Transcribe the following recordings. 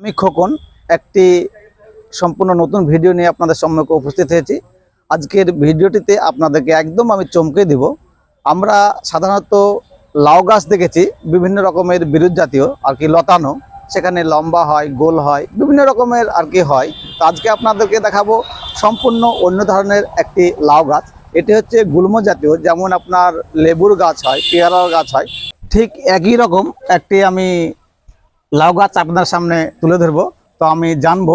আমি খোকন, একটি সম্পূর্ণ নতুন ভিডিও নিয়ে আপনাদের সম্মুখে উপস্থিত হয়েছি। আজকের ভিডিওটিতে আপনাদেরকে একদম আমি চমকে দিব। আমরা সাধারণত লাউ গাছ দেখেছি, বিভিন্ন রকমের বিরুৎ জাতীয়, আর কি লতানো, সেখানে লম্বা হয়, গোল হয়, বিভিন্ন রকমের আর কি হয়। তো আজকে আপনাদেরকে দেখাবো সম্পূর্ণ অন্য ধরনের একটি লাউ গাছ। এটি হচ্ছে গুল্ম জাতীয়, যেমন আপনার লেবুর গাছ হয়, পেয়ারার গাছ হয়। ঠিক একই রকম একটি আমি লাউ গাছ আপনার সামনে তুলে ধরবো। তো আমি জানব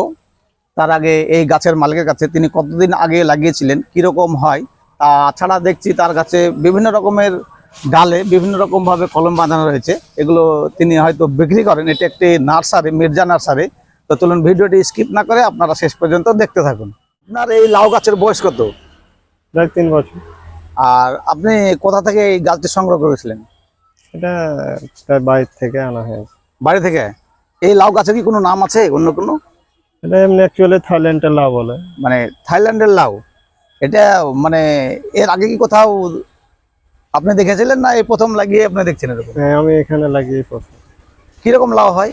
তার আগে এই গাছের মালিকের কাছে তিনি কতদিন আগে লাগিয়েছিলেন কীরকম হয়? তাছাড়া দেখছি তার কাছে বিভিন্ন রকমের ডালে বিভিন্ন রকমভাবে কলম বাঁধানো রয়েছে। এগুলো তিনি হয়তো বিক্রি করেন। এটি একটি নার্সারি মির্জা নার্সারি। তো চলুন ভিডিওটি স্কিপ না করে আপনারা শেষ পর্যন্ত দেখতে থাকুন। আপনার এই লাউ গাছের বয়স কত? প্রায় তিন বছর। আর আপনি কোথা থেকে এই গাছটি সংগ্রহ করেছিলেন? এটা প্রায় বাইরে থেকে আনা হয়েছে। বাড়ি থেকে? এই লাউ গাছের কি কোনো নাম আছে? অন্য কোনো? এটা এমনি অ্যাকচুয়ালি থাইল্যান্ডের লাউ বলে। মানে থাইল্যান্ডের লাউ? এটা মানে এর আগে কি কোথাও আপনি দেখেছিলেন না এই প্রথম লাগিয়ে আপনি দেখছেন এরকম? হ্যাঁ আমি এখানে লাগিয়ে প্রথম। কীরকম লাউ হয়?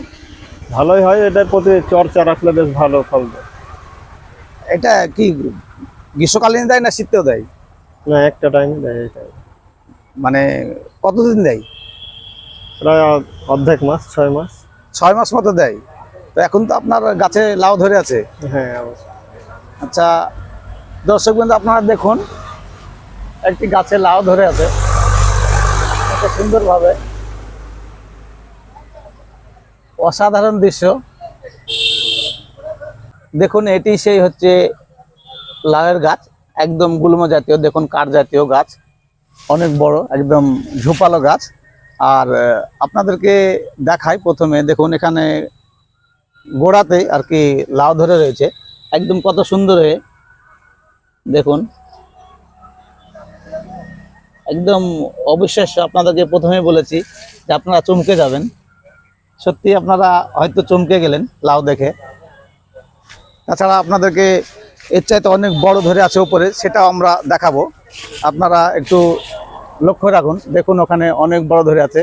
ভালোই হয় এটার প্রতি চর্চা রাখলে বেশ ভালো ফল দেয়। এটা কি গ্রীষ্মকালীন দেয় না শীতেও দেয়? না একটা টাইমে দেয় এটা মানে কতদিন দেয়? প্রায় অর্ধেক মাস ছয় মাস। ছয় মাস মতো দেয়। তো এখন তো আপনার গাছে লাউ ধরে আছে। হ্যাঁ আচ্ছা দর্শক বন্ধু আপনারা দেখুন একটি গাছে লাউ ধরে আছে। কত সুন্দরভাবে। অসাধারণ দৃশ্য। দেখুন এটি সেই হচ্ছে লাউয়ের গাছ একদম গুল্ম জাতীয় দেখুন কাঠ জাতীয় গাছ অনেক বড় একদম ঝোপালো গাছ। আর আপনাদেরকে দেখাই প্রথমে। দেখুন, এখানে গোড়াতে আর কি লাউ ধরে রয়েছে। একদম কত সুন্দর হয়ে। দেখুন। একদম অবিশ্বাস্য আপনাদেরকে প্রথমে বলেছি যে আপনারা চমকে যাবেন। সত্যি আপনারা হয়তো চমকে গেলেন লাউ দেখে। তাছাড়া আপনাদেরকে এর চাইতে অনেক বড় ধরে আছে উপরে, সেটাও আমরা দেখাবো। আপনারা একটু লক্ষ্য রাখুন, দেখুন ওখানে অনেক বড় ধরে আছে।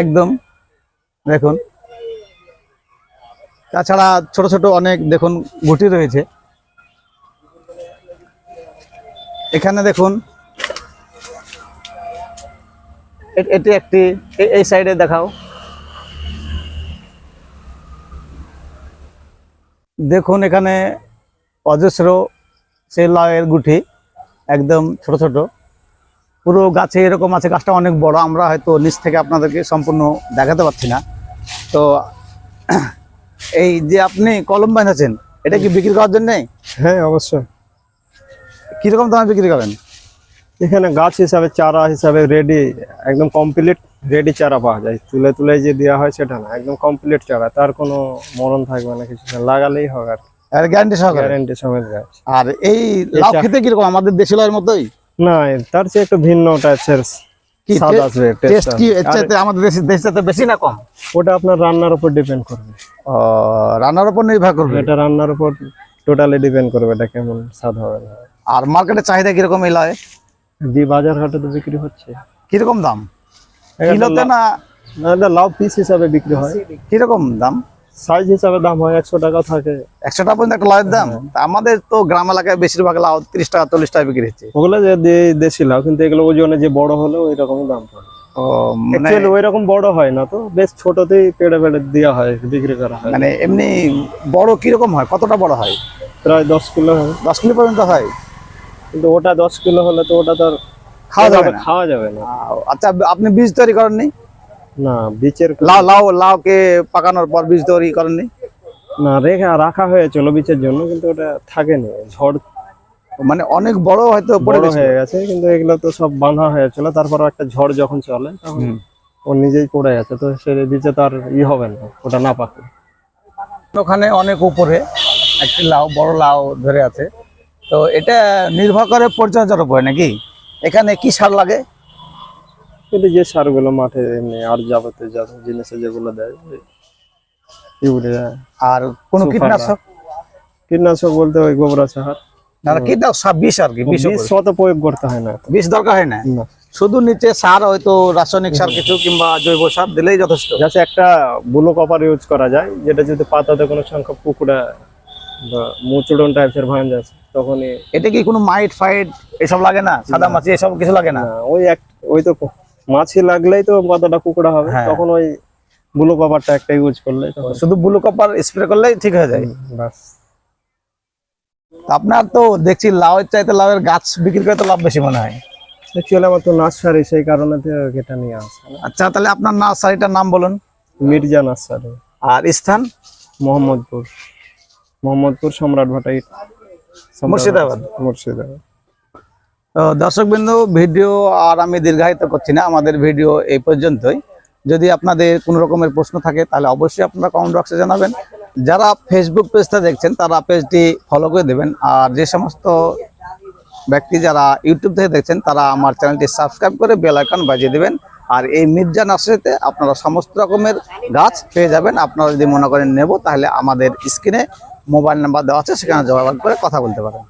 একদম, দেখুন। তাছাড়া ছোট ছোট অনেক, দেখুন, গুটি রয়েছে। এখানে দেখুন এটি একটি এই সাইডে দেখাও। দেখুন এখানে অজস্র সেই লাউয়ের গুটি, একদম ছোট ছোট। পুরো গাছে এরকম আছে গাছটা অনেক বড় আমরা হয়তো নিচ থেকে আপনাদেরকে সম্পূর্ণ দেখাতে পারছি না। তো এই যে আপনি কলম বাঁধাচ্ছেন এটা কি বিক্রি করার জন্যে? হ্যাঁ অবশ্যই। কীরকম দামে বিক্রি করেন এখানে গাছ হিসাবে চারা হিসাবে রেডি একদম কমপ্লিট রেডি চারা পাওয়া যায়। তুলে তুলে যে দেওয়া হয় সেটা না একদম কমপ্লিট চারা তার কোনো মরণ থাকবে না কিছু লাগালেই হবে আর গ্যারান্টি সহকারে? গ্যারেন্টি সমেত গাছ আর এই লাউ খেতে কীরকম আমাদের দেশি লাউয়ের মতোই? না তার চেয়ে একটু ভিন্ন টাইপের কি স্বাদ আসবে টেস্ট টেস্ট কি? এর আমাদের দেশি বেশি না কম? ওটা আপনার রান্নার উপর ডিপেন্ড করবে। ও, রান্নার উপর নির্ভর করবে? এটা রান্নার উপর টোটালি ডিপেন্ড করবে এটা কেমন স্বাদ হবে। আর মার্কেটে চাহিদা কীরকম এই লাউয়ের দি বাজার হাটে তো বিক্রি হচ্ছে। কীরকম দাম? কিলোতে না, লাউ পিস হিসাবে বিক্রি হয়। কীরকম দাম? সাইজ হিসাবে দাম হয় একশো টাকা থাকে। একশো টাকা পর্যন্ত একটা লাউয়ের দাম? আমাদের তো গ্রাম এলাকায় বেশিরভাগ লাউ তিরিশ টাকা চল্লিশ টাকা বিক্রি হচ্ছে। ওগুলো যে দেশি লাউ কিন্তু এগুলো ওজনে যে বড় হলে ওই রকমই দাম পড়ে। মানে অ্যাকচুয়ালি ওই রকম বড় হয় না তো বেশ ছোটতেই পেড়ে পেড়ে দেওয়া হয় বিক্রি করা হয়। মানে এমনি বড় কীরকম হয়? কতটা বড় হয়? প্রায় দশ কিলো দশ কিলো পর্যন্ত হয়? কিন্তু ওটা দশ কিলো হলে তো ওটা তো খাওয়া যাবে না। খাওয়া যাবে না। আচ্ছা আপনি বীজ তৈরি করেননি? না বিচের লাউ লাউ লাউকে পাকানোর পর বীজ তৈরি করেননি? না রেখা রাখা হয়েছিল বিচের জন্য কিন্তু ওটা থাকেনি ঝড় মানে অনেক বড় হয়তো বড় হয়ে গেছে কিন্তু এগুলো তো সব বাঁধা হয়েছিল তারপর একটা ঝড় যখন চলে তখন ও নিজেই পড়ে গেছে তো সে বিচে তো আর ই হবে না ওটা না পাকে ওখানে অনেক উপরে একটি লাউ বড় লাউ ধরে আছে। তো এটা নির্ভর করে পরিচর্যার উপরে নাকি? এখানে কি সার লাগে? কিন্তু যে সারগুলো মাঠে এমনি আর যাবতীয় যা জিনিসে যেগুলো দেয় ইউরিয়া আর কোন কীটনাশক? কীটনাশক বলতে ওই গোবরা সার। না কীটনাশক বিষ আর কি বিষ বিষ প্রয়োগ করতে হয় না। বিষ দরকার হয় না? না। শুধু নিচে সার হয়তো রাসায়নিক সার কিছু কিংবা জৈব সার দিলেই যথেষ্ট। যাতে একটা বুলো কপার ইউজ করা যায় যেটা যদি পাতাতে কোনো সংখ্যা পুকুরা বা মুচুডন টাইপের ভাঙ যাচ্ছে তখনই এটা কি কোনো মাইট ফাইট এসব লাগে না? সাদা মাছি এসব কিছু লাগে না? না, ওই এক ওই তো মাছি লাগলেই তো কতটা কুকুরা হবে। হ্যাঁ। তখন ওই বুলো কভারটা একটা ইউজ করলে শুধু ব্লু কপার স্প্রে করলেই ঠিক হয়ে যায়। বাস। আপনার তো দেখছি লাউয়ের চাইতে লাউয়ের গাছ বিক্রি করে তো লাভ বেশি মনে হয়। অ্যাকচুয়ালি আমার তো নার্সারি সেই কারণে এটা নিয়ে আসা আচ্ছা তাহলে আপনার নার্সারিটার নাম বলুন। মির্জা নার্সারি। আর স্থান? মোহাম্মদপুর। মোহাম্মদপুর সম্রাট ভাটাই মুর্শিদাবাদ। মুর্শিদাবাদ। দর্শকবৃন্দ, ভিডিও আর আমি দীর্ঘায়িত করছি না, আমাদের ভিডিও এই পর্যন্তই। যদি আপনাদের কোনো রকমের প্রশ্ন থাকে, তাহলে অবশ্যই আপনারা কমেন্ট বক্সে জানাবেন। যারা ফেসবুক পেজটা দেখছেন, তারা পেজটি ফলো করে দেবেন। আর যে সমস্ত ব্যক্তি যারা ইউটিউব থেকে দেখছেন, তারা আমার চ্যানেলটি সাবস্ক্রাইব করে বেল আইকন বাজিয়ে দেবেন। আর এই মির্জা নার্সারিতে আপনারা সমস্ত রকমের গাছ পেয়ে যাবেন। আপনারা যদি মনে করেন নেব, তাহলে আমাদের স্ক্রিনে মোবাইল নাম্বার দেওয়া আছে, সেখানে যোগাযোগ করে কথা বলতে পারেন।